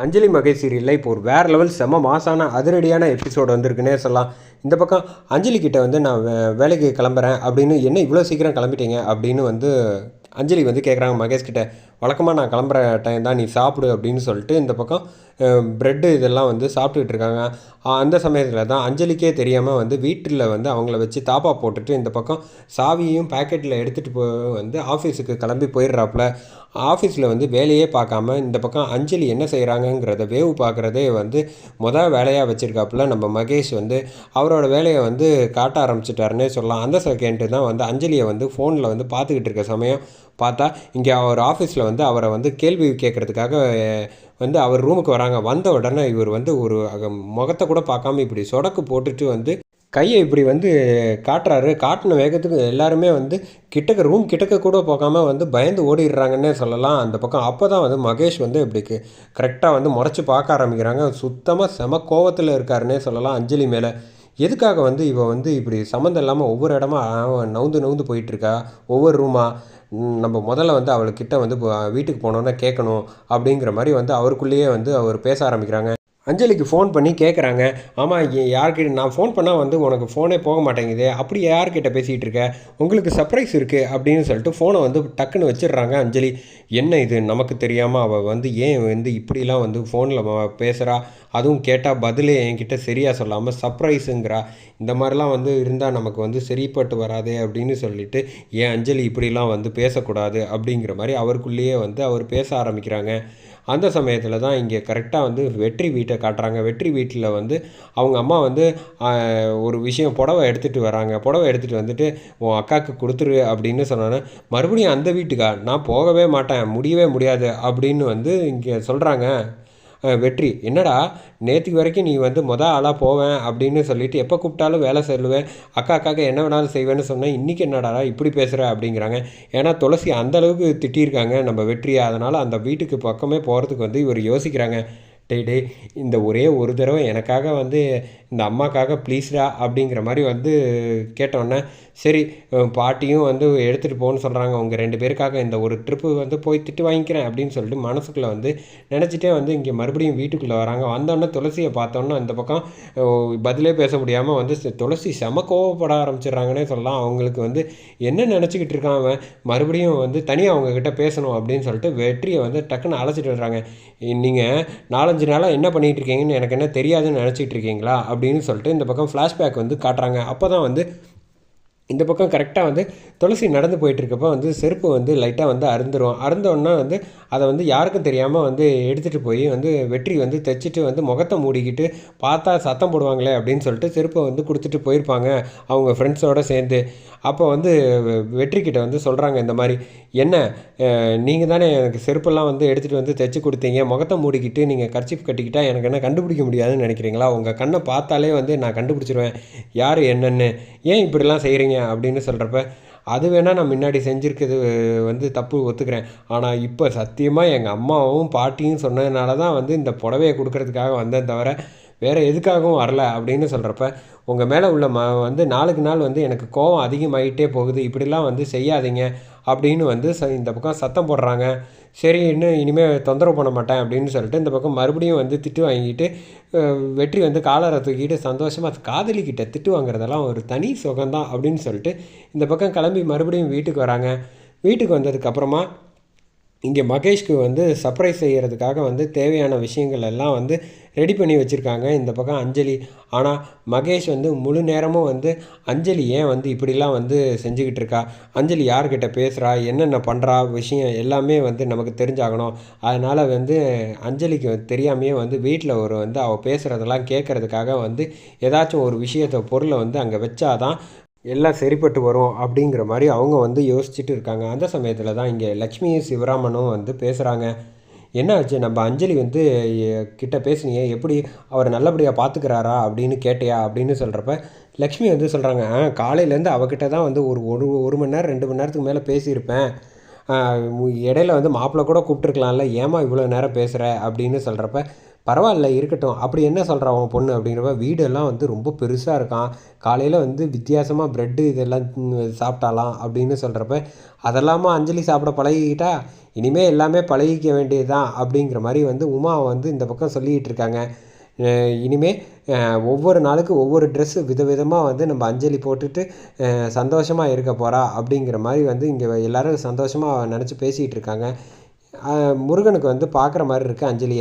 அஞ்சலி மகேஷ் சீரியலில் இப்போ ஒரு வேறு லெவல் செம மாசான அதிரடியான எபிசோடு வந்திருக்குன்னே சொல்லலாம். இந்த பக்கம் அஞ்சலி கிட்டே வந்து நான் வே- வேலைக்கு கிளம்புறேன் அப்படின்னு என்ன இவ்வளோ சீக்கிரம் கிளம்பிட்டீங்க? அப்படின்னு வந்து அஞ்சலி வந்து கேட்குறாங்க மகேஷ் கிட்ட. வழக்கமாக நான் கிளம்புற டைம் தான் நீ சாப்பிடு அப்படின்னு சொல்லிட்டு இந்த பக்கம் ப்ரெட்டு இதெல்லாம் வந்து சாப்பிட்டுக்கிட்டு இருக்காங்க. அந்த சமயத்தில் தான் அஞ்சலிக்கே தெரியாமல் வந்து வீட்டில் வந்து அவங்கள வச்சு தாப்பா போட்டுட்டு இந்த பக்கம் சாவியும் பேக்கெட்டில் எடுத்துகிட்டு போய் வந்து ஆஃபீஸுக்கு கிளம்பி போயிடுறாப்புல. ஆஃபீஸில் வந்து வேலையே பார்க்காம இந்த பக்கம் அஞ்சலி என்ன செய்கிறாங்கங்கிறத வேவு பார்க்குறதே வந்து மொதல் வேலையாக வச்சுருக்காப்புல நம்ம மகேஷ் வந்து. அவரோட வேலையை வந்து காட்ட ஆரம்பிச்சிட்டாருன்னே சொல்லலாம். அந்த செகண்டு தான் வந்து அஞ்சலியை வந்து ஃபோனில் வந்து பார்த்துக்கிட்டு இருக்க சமயம். பார்த்தா இங்கே அவர் ஆஃபீஸில் வந்து அவரை வந்து கேள்வி கேட்குறதுக்காக வந்து அவர் ரூமுக்கு வராங்க. வந்த உடனே இவர் வந்து ஒரு முகத்தை கூட பார்க்காம இப்படி சொடக்கு போட்டுட்டு வந்து கையை இப்படி வந்து காட்டுறாரு. காட்டின வேகத்துக்கு எல்லாருமே வந்து கிட்டக்க ரூம் கிட்டக்க கூட போகாமல் வந்து பயந்து ஓடிடுறாங்கன்னே சொல்லலாம். அந்த பக்கம் அப்போ தான் வந்து மகேஷ் வந்து இப்படி கரெக்டாக வந்து முறைச்சி பார்க்க ஆரம்பிக்கிறாங்க. சுத்தமாக செம கோவத்தில் இருக்காருன்னே சொல்லலாம். அஞ்சலி மேலே எதுக்காக வந்து இவள் வந்து இப்படி சம்மந்தம் இல்லாமல் ஒவ்வொரு இடமா அவன் நவுந்து நவுந்து போயிட்டுருக்கா? ஒவ்வொரு ரூமாக நம்ம முதல்ல வந்து அவளுக்கிட்ட வந்து வீட்டுக்கு போனோன்னே கேட்கணும் அப்படிங்கிற மாதிரி வந்து அவருக்குள்ளேயே வந்து அவர் பேச ஆரம்பிக்கிறாங்க. அஞ்சலிக்கு ஃபோன் பண்ணி கேட்குறாங்க ஆமாம் யார்கிட்ட நான் ஃபோன் பண்ணால் வந்து உனக்கு ஃபோனே போக மாட்டேங்குது. அப்படி யார்கிட்ட பேசிகிட்டு இருக்க? உங்களுக்கு சர்ப்ரைஸ் இருக்குது அப்படின்னு சொல்லிட்டு ஃபோனை வந்து டக்குன்னு வச்சிடுறாங்க அஞ்சலி. என்ன இது? நமக்கு தெரியாமல் அவள் வந்து ஏன் வந்து இப்படிலாம் வந்து ஃபோனில் பேசுகிறா அதுவும் கேட்டால் பதிலே என்கிட்ட சரியாக சொல்லாமல் சர்ப்ரைஸுங்கிறா இந்த மாதிரிலாம் வந்து இருந்தால் நமக்கு வந்து சரிப்பட்டு வராதே அப்படின்னு சொல்லிட்டு ஏன் அஞ்சலி இப்படிலாம் வந்து பேசக்கூடாது அப்படிங்கிற மாதிரி அவருக்குள்ளேயே வந்து அவர் பேச ஆரம்பிக்கிறாங்க. அந்த சமயத்தில் தான் இங்கே கரெக்டாக வந்து வெற்றி வீட்டை காட்டுறாங்க. வெற்றி வீட்டில் வந்து அவங்க அம்மா வந்து ஒரு விஷயம் புடவை எடுத்துகிட்டு வராங்க. புடவை எடுத்துகிட்டு வந்துட்டு உன் அக்காவுக்கு கொடுத்துரு அப்படின்னு சொன்னோன்னே மறுபடியும் அந்த வீட்டுக்கா? நான் போகவே மாட்டேன். முடியவே முடியாது. அப்படின்னு வந்து இங்கே சொல்கிறாங்க வெற்றி. என்னடா நேற்றுக்கு வரைக்கும் நீ வந்து மொதல் ஆளாக போவேன் அப்படின்னு சொல்லிட்டு எப்போ கூப்பிட்டாலும் வேலை சொல்லுவேன். அக்கா அக்காக்கு என்ன வேணாலும் செய்வேன்னு சொன்னேன் இன்றைக்கி என்னடா இப்படி பேசுகிற அப்படிங்கிறாங்க. ஏன்னா துளசி அந்த அளவுக்கு திட்டியிருக்காங்க நம்ம வெற்றியை. அதனால் அந்த வீட்டுக்கு பக்கமே போகிறதுக்கு வந்து இவர் யோசிக்கிறாங்க. டேய் டே இந்த ஒரே ஒரு தடவை எனக்காக வந்து இந்த அம்மாக்காக ப்ளீஸ்டா அப்படிங்கிற மாதிரி வந்து கேட்டோன்னே சரி பாட்டியும் வந்து எடுத்துகிட்டு போகணும்னு சொல்கிறாங்க உங்கள் ரெண்டு பேருக்காக இந்த ஒரு ட்ரிப்பு வந்து போய் திட்டு வாங்கிக்கிறேன் அப்படின்னு சொல்லிட்டு மனசுக்குள்ளே வந்து நினச்சிட்டே வந்து இங்கே மறுபடியும் வீட்டுக்குள்ளே வராங்க. வந்தோடனே துளசியை பார்த்தோன்னே அந்த பக்கம் பதிலே பேச முடியாமல் வந்து துளசி செம கோவப்பட ஆரம்பிச்சிடுறாங்கன்னே சொல்லலாம். அவங்களுக்கு வந்து என்ன நினச்சிக்கிட்டு இருக்கான் அவன்? மறுபடியும் வந்து தனியாக அவங்கக்கிட்ட பேசணும் அப்படின்னு சொல்லிட்டு வெற்றியை வந்து டக்குன்னு அழைச்சிட்டு வர்றாங்க. நீங்கள் நாலஞ்சு நாளாக என்ன பண்ணிகிட்டு இருக்கீங்கன்னு எனக்கு என்ன தெரியாதுன்னு நினச்சிட்டு இருக்கீங்களா அப்படின்னு சொல்லிட்டு இந்த பக்கம் ஃப்ளாஷ்பேக் வந்து காட்டுறாங்க. அப்போ தான் வந்து இந்த பக்கம் கரெக்டாக வந்து துளசி நடந்து போயிட்டு இருக்கப்போ வந்து செருப்பு வந்து லைட்டாக வந்து அருந்துடும் அருந்தோன்னா வந்து அதை வந்து யாருக்கும் தெரியாமல் வந்து எடுத்துகிட்டு போய் வந்து வெற்றி வந்து தைச்சிட்டு வந்து முகத்தை மூடிக்கிட்டு பார்த்தா சத்தம் போடுவாங்களே அப்படின்னு சொல்லிட்டு செருப்பை வந்து கொடுத்துட்டு போயிருப்பாங்க அவங்க ஃப்ரெண்ட்ஸோடு சேர்ந்து. அப்போ வந்து வெ- வெற்றிக்கிட்ட வந்து சொல்கிறாங்க இந்த மாதிரி என்ன நீங்கள் தானே எனக்கு செருப்பெல்லாம் வந்து எடுத்துகிட்டு வந்து தைச்சி கொடுத்தீங்க. முகத்தை மூடிக்கிட்டு நீங்கள் கர்ச்சிப் கட்டிக்கிட்டால் எனக்கு என்ன கண்டுபிடிக்க முடியாதுன்னு நினைக்கிறீங்களா? உங்கள் கண்ணை பார்த்தாலே வந்து நான் கண்டுபிடிச்சிருவேன். யார் என்னென்னு? ஏன் இப்படிலாம் செய்கிறீங்க அப்படின்னு சொல்கிறப்ப அது வேணால் நான் முன்னாடி செஞ்சுருக்கிறது வந்து தப்பு ஒத்துக்கிறேன். ஆனால் இப்போ சத்தியமாக எங்கள் அம்மாவும் பாட்டியும் சொன்னதுனால தான் வந்து இந்த புடவையை கொடுக்கறதுக்காக வந்தேன் தவிர வேறு எதுக்காகவும் வரல அப்படின்னு சொல்கிறப்ப உங்கள் மேலே உள்ள ம வந்து நாளுக்கு நாள் வந்து எனக்கு கோவம் அதிகமாகிட்டே போகுது. இப்படிலாம் வந்து செய்யாதீங்க. அப்படின்னு வந்து ச இந்த பக்கம் சத்தம் போடுறாங்க. சரி இன்னும் இனிமேல் தொந்தரவு பண்ண மாட்டேன் அப்படின்னு சொல்லிட்டு இந்த பக்கம் மறுபடியும் வந்து திட்டு வாங்கிட்டு வெற்றி வந்து காலரை தூக்கிட்டு சந்தோஷமாக காதலிக்கிட்ட திட்டு வாங்குறதெல்லாம் ஒரு தனி சுகம்தான் அப்படின்னு சொல்லிட்டு இந்த பக்கம் கிளம்பி மறுபடியும் வீட்டுக்கு வராங்க. வீட்டுக்கு வந்ததுக்கப்புறமா இங்கே மகேஷ்க்கு வந்து சர்ப்ரைஸ் செய்கிறதுக்காக வந்து தேவையான விஷயங்கள் எல்லாம் வந்து ரெடி பண்ணி வச்சுருக்காங்க. இந்த பக்கம் அஞ்சலி. ஆனால் மகேஷ் வந்து முழு நேரமும் வந்து அஞ்சலி ஏன் வந்து இப்படிலாம் வந்து செஞ்சுக்கிட்டு இருக்கா? அஞ்சலி யார்கிட்ட பேசுகிறா என்னென்ன பண்ணுறா விஷயம் எல்லாமே வந்து நமக்கு தெரிஞ்சாகணும். அதனால் வந்து அஞ்சலிக்கு தெரியாமையே வந்து வீட்டில் ஒரு வந்து அவள் பேசுகிறதெல்லாம் கேட்குறதுக்காக வந்து ஏதாச்சும் ஒரு விஷயத்தை பொருளை வந்து அங்கே வச்சாதான் எல்லாம் சரிப்பட்டு வரும் அப்படிங்கிற மாதிரி அவங்க வந்து யோசிச்சுட்டு இருக்காங்க. அந்த சமயத்தில் தான் இங்கே லக்ஷ்மி சிவராமனும் வந்து பேசுகிறாங்க என்ன ஆச்சு? நம்ம அஞ்சலி வந்து கிட்ட பேசுனியே எப்படி அவர் நல்லபடியாக பார்த்துக்கிறாரா அப்படின்னு கேட்டியா அப்படின்னு சொல்கிறப்ப லக்ஷ்மி வந்து சொல்கிறாங்க காலையிலேருந்து அவகிட்ட தான் வந்து ஒரு ஒரு ஒரு மணி நேரம் ரெண்டு மணி நேரத்துக்கு மேலே பேசியிருப்பேன். இடையில வந்து மாப்பிள்ளை கூட கூப்பிட்டுருக்கலாம்ல ஏமா இவ்வளோ நேரம் பேசுகிற அப்படின்னு சொல்கிறப்ப பரவாயில்ல இருக்கட்டும். அப்படி என்ன சொல்கிறா அவன் பொண்ணு அப்படிங்கிறப்ப வீடெல்லாம் வந்து ரொம்ப பெருசாக இருக்கான். காலையில் வந்து வித்தியாசமாக ப்ரெட்டு இதெல்லாம் சாப்பிட்டாலாம் அப்படின்னு சொல்கிறப்ப அதெல்லாமா அஞ்சலி சாப்பிட பழகிக்கிட்டா இனிமேல் எல்லாமே பழகிக்க வேண்டியதுதான். அப்படிங்கிற மாதிரி வந்து உமா வந்து இந்த பக்கம் சொல்லிக்கிட்டு இருக்காங்க. இனிமேல் இனிமே ஒவ்வொரு நாளுக்கு ஒவ்வொரு ட்ரெஸ்ஸு விதவிதமாக வந்து நம்ம அஞ்சலி போட்டுட்டு சந்தோஷமாக இருக்க போகிறா அப்படிங்கிற மாதிரி வந்து இங்கே எல்லோரும் சந்தோஷமாக நினச்சி பேசிகிட்டு இருக்காங்க. முருகனுக்கு வந்து பார்க்குற மாதிரி இருக்குது அஞ்சலியை.